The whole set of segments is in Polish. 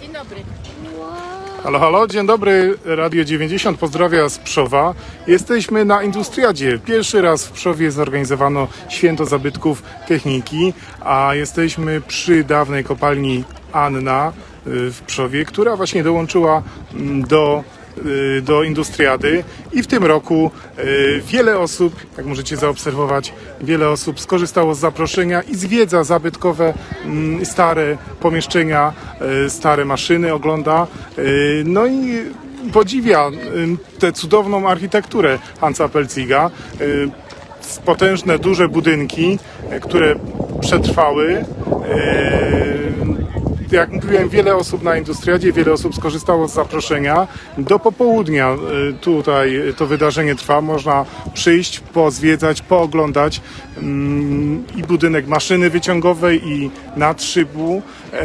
Dzień dobry. Halo, halo, dzień dobry, Radio 90, pozdrawia z Przowa. Jesteśmy na Industriadzie. Pierwszy raz w Przowie zorganizowano Święto Zabytków Techniki, a jesteśmy przy dawnej kopalni Anna y, w Przowie, która właśnie dołączyła mm, do do Industriady i w tym roku y, wiele osób, jak możecie zaobserwować, wiele osób skorzystało z zaproszenia i zwiedza zabytkowe, mm, stare pomieszczenia, y, stare maszyny ogląda, y, no i podziwia y, tę cudowną architekturę Hansa Pelciga. Y, Potężne, duże budynki, y, które przetrwały. Jak mówiłem, wiele osób na Industriadzie, wiele osób skorzystało z zaproszenia. Do popołudnia y, tutaj to wydarzenie trwa. Można przyjść, pozwiedzać, pooglądać mm, i budynek maszyny wyciągowej i nadszybu. E,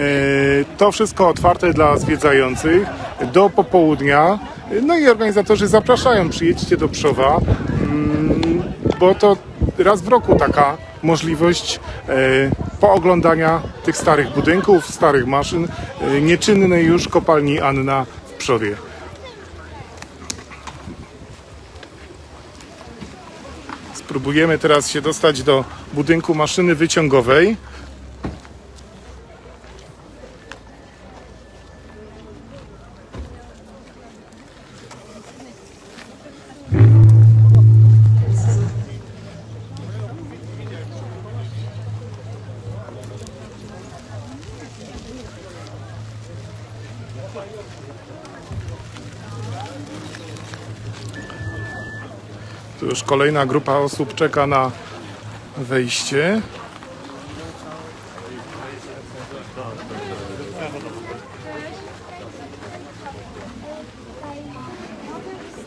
To wszystko otwarte dla zwiedzających do popołudnia. No i organizatorzy zapraszają, przyjedźcie do Przowa, mm, bo to raz w roku taka możliwość e, pooglądania tych starych budynków, starych maszyn, e, nieczynnej już kopalni Anna w Przowie. Spróbujemy teraz się dostać do budynku maszyny wyciągowej. Tu już kolejna grupa osób czeka na wejście.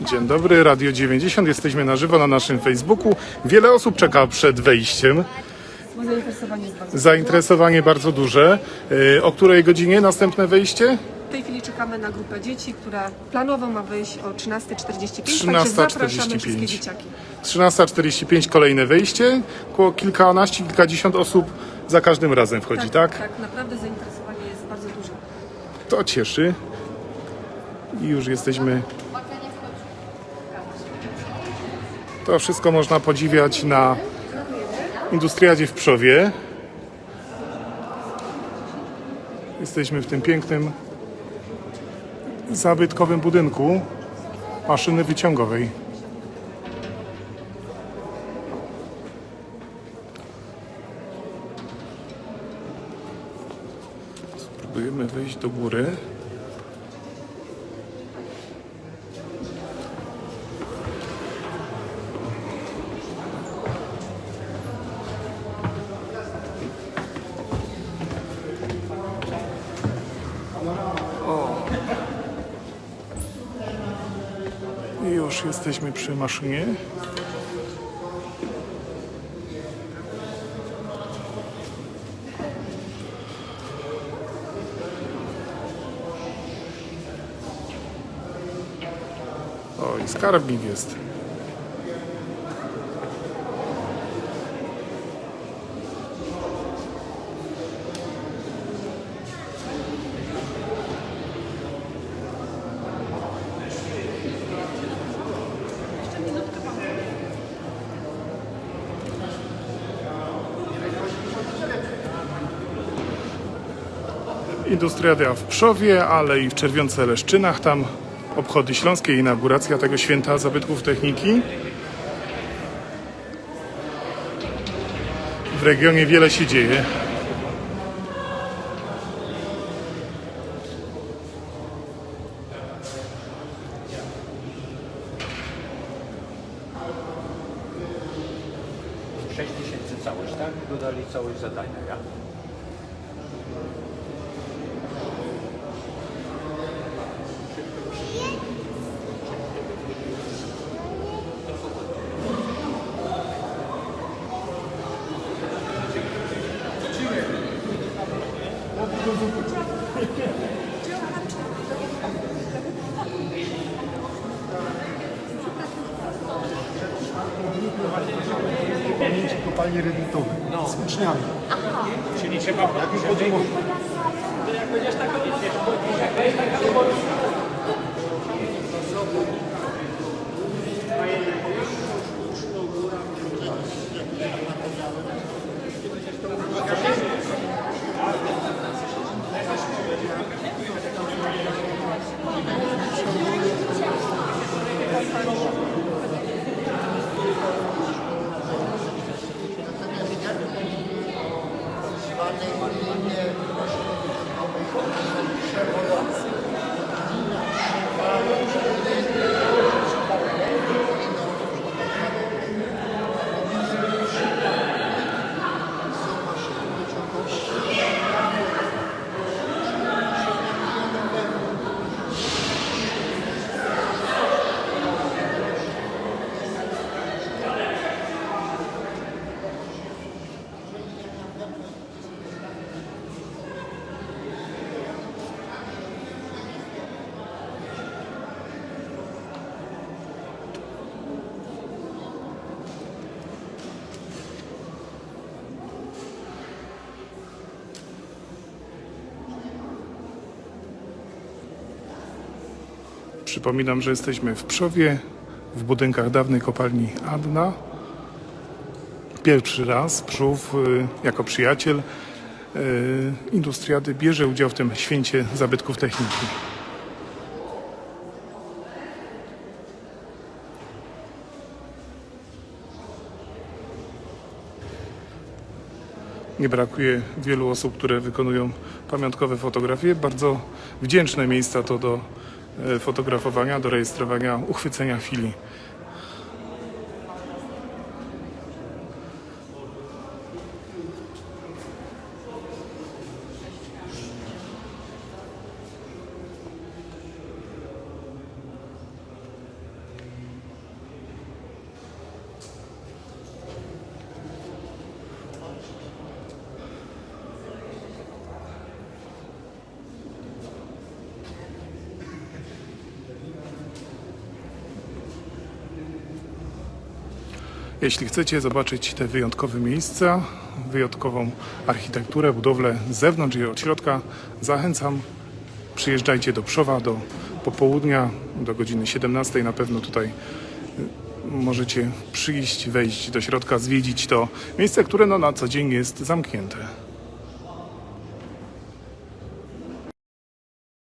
Dzień dobry, Radio 90. Jesteśmy na żywo na naszym Facebooku. Wiele osób czeka przed wejściem. Zainteresowanie bardzo duże. Yy, O której godzinie następne wejście? W tej chwili czekamy na grupę dzieci, która planowo ma wyjść o 13.45, 13:45. także zapraszamy wszystkie dzieciaki. 13.45 kolejne wejście. Około kilkanaście, kilkadziesiąt osób za każdym razem wchodzi, tak? Tak, naprawdę zainteresowanie jest bardzo duże. To cieszy. I już jesteśmy. To wszystko można podziwiać na Industriadzie w Przowie. Jesteśmy w tym pięknym, zabytkowym budynku maszyny wyciągowej. Spróbujemy wejść do góry. I już jesteśmy przy maszynie. O, i skarbnik jest. Industriadia w Przowie, ale i w Czerwionce Leszczynach. Tam obchody śląskie, inauguracja tego święta zabytków techniki. W regionie wiele się dzieje. Całość, tak? Dodali całość zadania, ja? Pamięci kopalni redytowej z uczniami. Czyli trzeba żeby... Przypominam, że jesteśmy w Przowie, w budynkach dawnej kopalni Adna. Pierwszy raz Przów y, jako przyjaciel y, Industriady bierze udział w tym święcie zabytków techniki. Nie brakuje wielu osób, które wykonują pamiątkowe fotografie. Bardzo wdzięczne miejsca to do fotografowania, do rejestrowania, uchwycenia chwili. Jeśli chcecie zobaczyć te wyjątkowe miejsca, wyjątkową architekturę, budowlę z zewnątrz i od środka, zachęcam. Przyjeżdżajcie do Przowa do popołudnia, do godziny 17 na pewno tutaj y, możecie przyjść, wejść do środka, zwiedzić to miejsce, które no, na co dzień jest zamknięte.